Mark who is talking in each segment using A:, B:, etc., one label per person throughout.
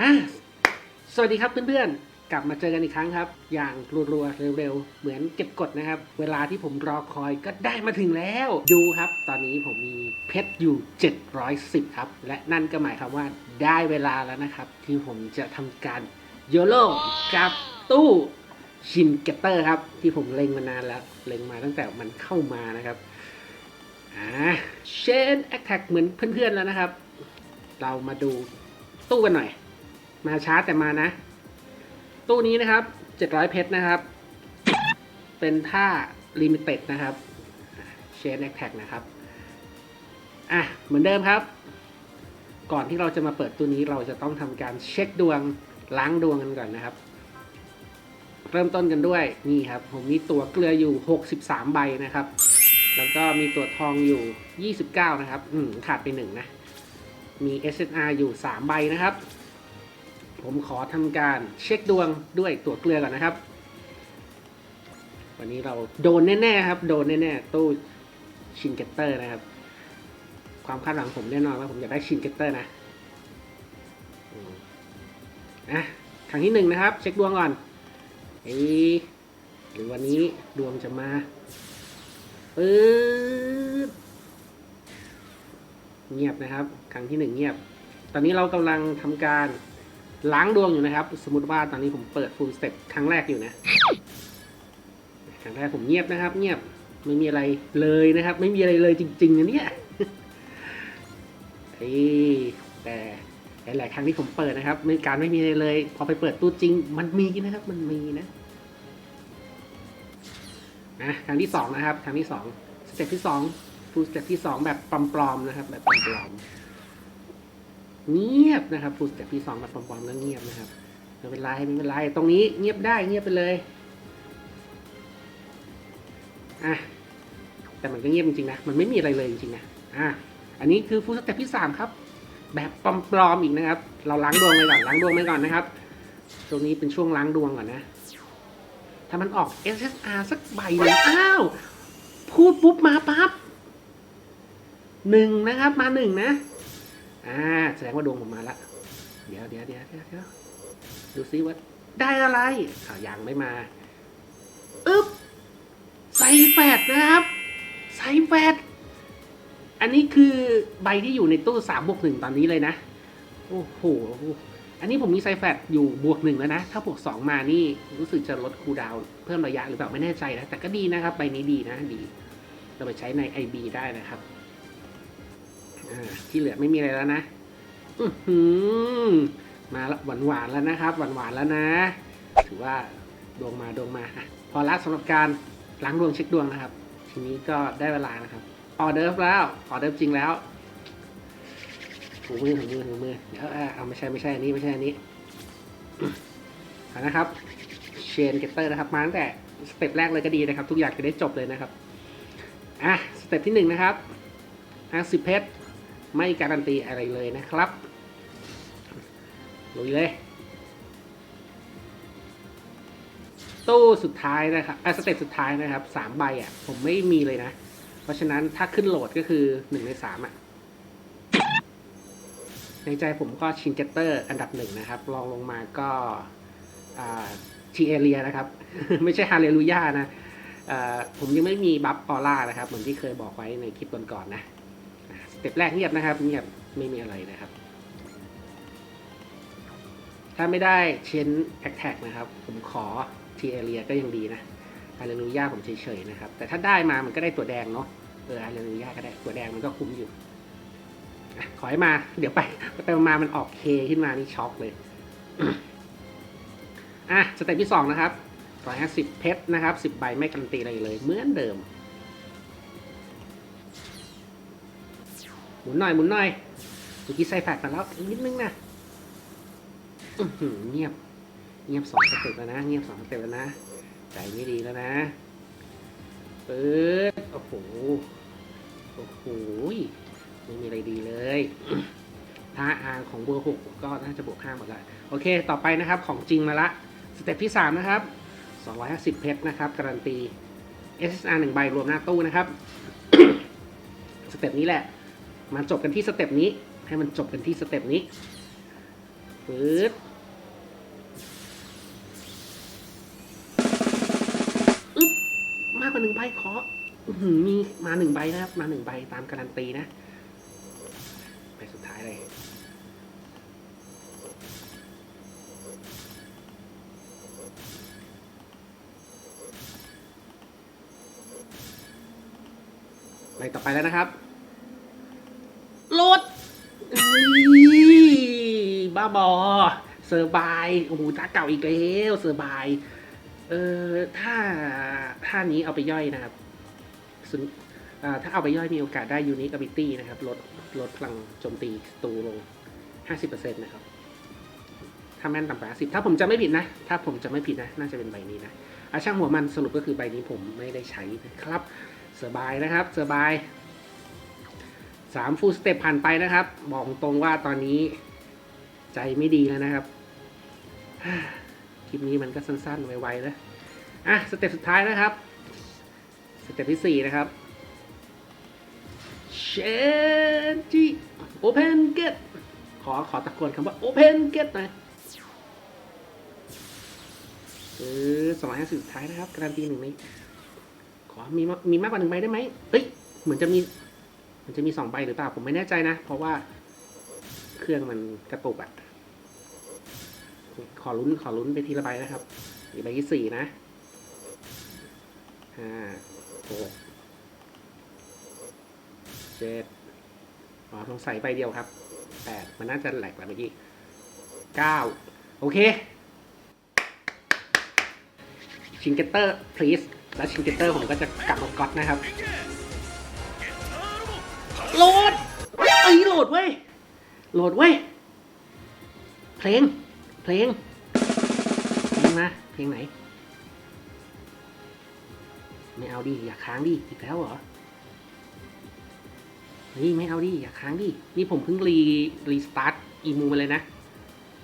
A: อะสวัสดีครับเพื่อนๆ กลับมาเจอกันอีกครั้งครับ อย่างรัวๆเร็วๆ เหมือนเก็บกดนะครับ เวลาที่ผมรอคอยก็ได้มาถึงแล้ว ดูครับ ตอนนี้ผมมีเพชรอยู่ 710 ครับ และนั่นก็หมายความว่าได้เวลาแล้วนะครับ ที่ผมจะทำการโยโลกับตู้ชินเกตเตอร์ครับ ที่ผมเล็งมานานแล้ว เล็งมาตั้งแต่มันเข้ามานะครับอ่าเชนแอคแท็กเหมือนเพื่อนๆแล้วนะครับ เรามาดูตู้กันหน่อย มาช้าแต่มานะ ตู้นี้นะครับ 700 เพชรนะครับ เป็นท่าลิมิเต็ดนะครับเชนแอคแท็กนะครับ อะ เหมือนเดิมครับ ก่อนที่เราจะมาเปิดตัวนี้เราจะต้องทำการเช็คดวงล้างดวงกันก่อนนะครับ เริ่มต้นกันด้วยนี่ครับ ผมมีตัวเกลืออยู่ 63 ใบนะครับ แล้วก็มีตัวทองอยู่ 29 นะครับ อืมขาดไปหนึ่งนะ มี SNR อยู่ 3 ใบนะครับ ผมขอทำการเช็คดวงด้วยตัวเกลือก่อนนะครับ วันนี้เราโดนแน่ๆครับ โดนแน่ๆตู้ชินเกตเตอร์นะครับ ความคาดหวังผมแน่นอนว่าผมอยากได้ชินเกตเตอร์นะอืมอะครั้งที่หนึ่งนะครับ เช็คดวงก่อนเอ้หรือวันนี้ดวงจะมาปึ๊บเงียบนะครับ ครั้งที่หนึ่งเงียบ ตอนนี้เรากำลังทำการ ล้างดวงอยู่นะครับ สมมติว่าตอนนี้ผมเปิด full step ครั้งแรกอยู่นะ ครั้งแรกผมเงียบนะครับ เงียบไม่มีอะไรเลยนะครับ ไม่มีอะไรเลยจริงๆนะเนี่ยเฮ้ยแต่หลายๆครั้งที่ผมเปิดนะครับในการไม่มีอะไรเลย พอไปเปิดตู้จริง มันมีนะครับ มันมีนะนะครั้งที่สองนะครับครั้งที่สองสเต็ปที่สองฟูลสเต็ปที่สองแบบปลอมๆนะครับ แบบปลอมๆ เงียบนะครับฟูลสเต็ปที่สองแบบปลอมๆแล้วเงียบนะครับไม่เป็นไรไม่เป็นไรตรงนี้เงียบได้เงียบไปเลยอะแต่มันก็เงียบจริงๆนะมันไม่มีอะไรเลยจริงๆนะอะอันนี้คือฟูลสเต็ปที่สามครับ แบบปลอมๆอีกนะครับ เราล้างดวงไปก่อนล้างดวงไปก่อนนะครับตรงนี้เป็นช่วงล้างดวงก่อนนะ ถ้ามันออก SSR สักใบหนึ่งอ้าว พูดปุ๊บมาปั๊บหนึ่งนะครับมาหนึ่งนะ อ่าแสดงว่าดวงผมมาละเดี๋ยวเดี๋ยวเดี๋ยวเดี๋ยวเดี๋ยวดูซิว่าได้อะไรข่าวยังไม่มาอึ๊บไซแฟดนะครับไซแฟดอันนี้คือใบที่อยู่ในตู้สามบวกหนึ่งตอนนี้เลยนะ โอ้โห อันนี้ผมมีไซแฟดอยู่บวกหนึ่งแล้วนะ ถ้าบวกสองมานี่รู้สึกจะลดคูดาวเพิ่มระยะหรือเปล่าไม่แน่ใจนะ แต่ก็ดีนะครับ ใบนี้ดีนะดี เราไปใช้ใน IB ได้นะครับ ที่เหลือไม่มีอะไรแล้วนะอืมาละหวานหวานแล้วนะครับ หวานหวานแล้วนะ ถือว่าดวงมาดวงมา พอละสำหรับการล้างดวงเช็คดวงนะครับ ทีนี้ก็ได้เวลานะครับออเดิร์ฟแล้วออเดิร์ฟจริงแล้วถูมือถูมือถูมือเดี๋ยวเอาเอาไม่ใช่ไม่ใช่อันนี้ไม่ใช่อันนี้เอานะครับเชนเกตเตอร์นะครับมาตั้งแต่สเต็ปแรกเลยก็ดีนะครับ ทุกอย่างจะได้จบเลยนะครับอะสเต็ปที่หนึ่งนะครับ50เพชร ไม่การันตีอะไรเลยนะครับลุยเลย ตู้สุดท้ายนะครับอะสเต็ปสุดท้ายนะครับสามใบอะ ผมไม่มีเลยนะ เพราะฉะนั้นถ้าขึ้นโหลดก็คือหนึ่งในสามอะ ในใจผมก็ชินเจตเตอร์อันดับหนึ่งนะครับรองลงมาก็ทีเอเรียนะครับ ไม่ใช่ฮาเลลูยานะอ่อผมยังไม่มีบัฟออร่านะครับ เหมือนที่เคยบอกไว้ในคลิปก่อนๆนะอะ สเต็ปแรกเงียบนะครับ เงียบไม่มีอะไรนะครับ ถ้าไม่ได้เชนแอคแท็กนะครับ ผมขอทีเอเรียก็ยังดีนะฮาเลลูยาผมเฉยๆนะครับ แต่ถ้าได้มามันก็ได้ตัวแดงเนาะเออฮาเลลูยาก็ได้ตัวแดงมันก็คุ้มอยู่ขอให้มา เดี๋ยวไปไปมามันออกเคขึ้นมานี่ช็อกเลยอะสเต็ปที่สองนะครับร้อยห้าสิบเพชรนะครับสิบใบไม่การันตีอะไรเลยเหมือนเดิม มุนหน่อยหมุนหน่อยเมื่อกี้ใส่แฟกมาแล้วอีกนิดนึงนะเงียบ เงียบสองสเต็ปแล้วนะ เงียบสองสเต็ปแล้วนะ ใจไม่ดีแล้วนะเปิดโอ้โห โอ้โห ไม่มีอะไรดีเลยท่าอาของเบอร์หกก็น่าจะบวกห้าหมดล้วโอเค ต่อไปนะครับ ของจริงมาละ สเต็ปที่3นะครับ250เพชรนะครับ การันตี SSR 1ใบรวมหน้าตู้นะครับ สเต็ปนี้แหละ มาจบกันที่สเต็ปนี้ ให้มันจบกันที่สเต็ปนี้ปื๊ดอึ๊บมากกว่าหนึ่งใบขออื้อหือมีมาหนึ่งใบนะครับ มาหนึ่งใบตามการันตีนะใบสุดท้ายเลยใบต่อไปแล้วนะครับ บ้าบอเซอร์บายโอ้โหจ้าเก่าอีกแล้วเซอร์บายเออถ้าถ้านี้เอาไปย่อยนะครับถ้าเอาไปย่อยมีโอกาสได้ยูนิคอ b บิตี้นะครับลดลดพลังโจมตีตูลง 50%นะครับถ้าแม่นต่ำกว่า10ถ้าผมจะไม่ผิดนะ ถ้าผมจะไม่ผิดนะ น่าจะเป็นใบนี้นะอาช่างหัวมันสรุปก็คือใบนี้ผมไม่ได้ใช้นะครับเซอร์บายนะครับเซอร์บายสามฟูลสเต็ปผ่านไปนะครับ บอกตรงว่าตอนนี้ ใจไม่ดีแล้วนะครับคลิปนี้มันก็สั้นๆไวๆแล้วอะสเต็ปสุดท้ายนะครับสเต็ปที่สี่นะครับ change open get ขอขอตะโกนคำว่า open get หน่อยเออสองร้อยห้าสิบสุดท้ายนะครับ การันตีหนึ่งในขอมีมีมากกว่าหนึ่งใบได้ไหมเฮ้ย เหมือนจะมีเหมันจะมีสองใบหรือเปล่า ผมไม่แน่ใจนะ เพราะว่าเครื่องมันกระตุกอะ ขอลุ้นขอลุ้นไปทีละใบนะครับอีกใบที่สี่นะห้าหกเจ็ดอ๋อสงสัยใบเดียวครับแปดมันน่าจะแหลกแล้วเมื่อกี้เก้าโอเคชิงเกตเตอร์ please แล้วชิงเกตเตอร์ผมก็จะกลับมาก๊อตนะครับโหลดเอ้โหลดเว้ยโหลดเว้ยเพลง เพลงเพลงมาเพลงไหน ไม่เอาดิอย่าค้างดิอีกแล้วเหรอเฮ้ยไม่เอาดิอย่าค้างดินี่ผมเพิ่งรีรีสตาร์ทอีมูมาเลยนะ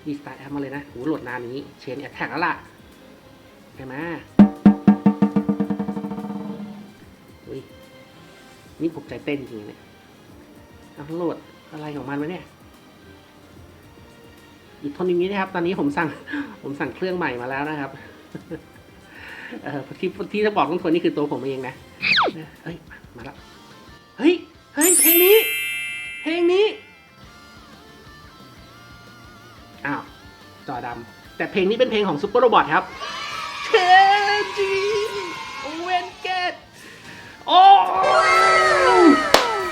A: รีสตาร์ทแอปมาเลยนะโหโหลดนานนี้เชนแอทแท็กแล้วล่ะใช่ไหมอุ้ยนี่ผมใจเต้นจริงเนี่ยเอาโหลดอะไรของมันวะเนี่ย อีกทนอย่างนี้นะครับ ตอนนี้ผมสั่ง ผมสั่งเครื่องใหม่มาแล้วนะครับ เออที่ที่จะบอกต้องทนนี่คือตัวผมเองนะ เฮ้ย มาแล้ว เฮ้ย เฮ้ย เพลงนี้ เพลงนี้ อ้าว จอดำ แต่เพลงนี้เป็นเพลงของซุปเปอร์โรบอทครับเชจีเวนเกตโอ้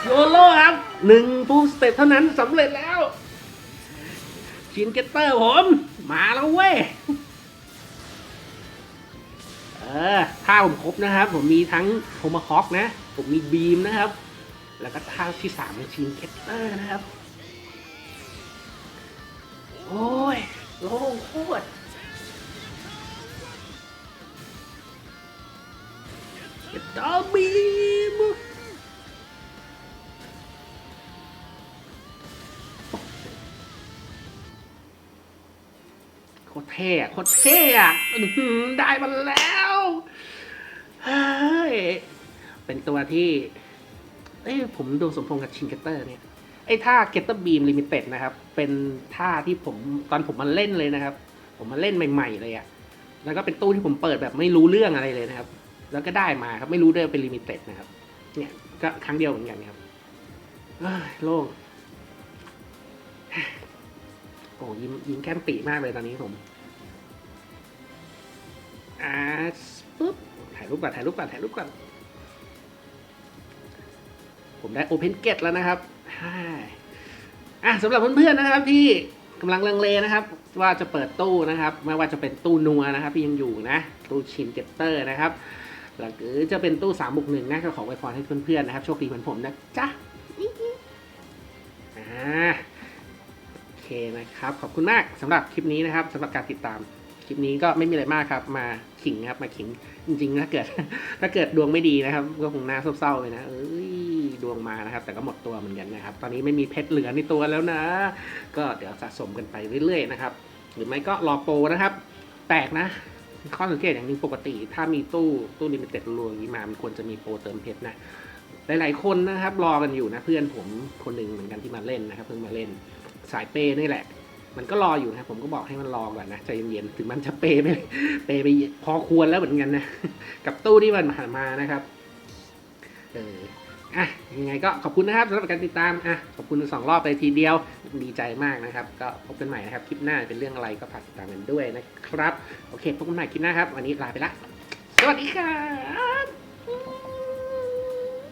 A: โยโลครับหนึ่งฟูสเต็ปเท่านั้นสำเร็จแล้ว ชินเกตเตอร์ผม มาแล้วเว้ย เออท่าผมครบนะครับ ผมมีทั้งโฮมาฮอกนะ ผมมีบีมนะครับ แล้วก็ท่าที่สามเป็นชินเกตเตอร์นะครับ โอ้ยโล่งโคตรเกตเตอร์บีม ตรเท่อะโคตรเท่อะได้มาแล้วเฮ้ยเป็นตัวที่ เอ้ยผมดูสมพงษ์กับชินเกตเตอร์เนี่ยไอ้ท่าเกตเตอร์บีมลิมิเต็ดนะครับ เป็นท่าที่ผมตอนผมมาเล่นเลยนะครับ ผมมาเล่นใหม่ ๆ เลยอะแล้วก็เป็นตู้ที่ผมเปิดแบบไม่รู้เรื่องอะไรเลยนะครับ แล้วก็ได้มาครับไม่รู้ด้วยเป็นลิมิเต็ดนะครับ เนี่ยก็ครั้งเดียวเหมือนกันครับโล่งโอ้ยิ้มยิ้มแก้มปีมากเลยตอนนี้ผม อ่าปุ๊บถ่ายรูปก่อนถ่ายรูปก่อนถ่ายรูปก่อน ผมได้ Open Gate แล้วนะครับฮ่าอะสำหรับเพื่อนๆนะครับที่กำลังลังเลนะครับ ว่าจะเปิดตู้นะครับ ไม่ว่าจะเป็นตู้นัวนะครับที่ยังอยู่นะ ตู้ชินเกตเตอร์นะครับหรือจะเป็นตู้สามบุกหนึ่งนะก็ขอไว้พรให้เพื่อนๆนะครับโชคดีเหมือนผมนะจ๊ะอ่าโอเคนะครับ ขอบคุณมากสำหรับคลิปนี้นะครับสำหรับการติดตาม ลิปนี้ก็ไม่มีอะไรมากครับ มาขิงครับ มาขิง จริงๆถ้าเกิด ถ้าเกิดดวงไม่ดีนะครับ ก็คงน่าเศร้าๆเลยนะเอ้ยดวงมานะครับ แต่ก็หมดตัวเหมือนกันนะครับ ตอนนี้ไม่มีเพชรเหลือในตัวแล้วนะ ก็เดี๋ยวสะสมกันไปเรื่อยๆนะครับ หรือไม่ก็รอโปรนะครับแปลกนะข้อสังเกตอย่างหนึงปกติ ถ้ามีตู้ตู้ลิมิเต็ดรวมนี้มา มันควรจะมีโปรเติมเพชรนะหลายๆคนนะครับ รอกันอยู่นะเพื่อนผมคนหนึ่งเหมือนกันที่มาเล่นนะครับ เพิ่งมาเล่นสายเปย์นี่แหละ มันก็รออยู่นะผมก็บอกให้มันรอก่อนนะใจเย็นๆถึงมันจะเปย์ไปเปย์ไปพอควรแล้วเหมือนกันนะกับตู้ที่มันผ่านมานะครับเอออะยังไงก็ขอบคุณนะครับสำหรับการติดตามอะขอบคุณสองรอบไปทีเดียวดีใจมากนะครับ ก็พบกันใหม่นะครับคลิปหน้าเป็นเรื่องอะไรก็ฝากติดตามกันด้วยนะครับ โอเคพบกันใหม่คลิปหน้าครับ วันนี้ลาไปละ สวัสดีครับ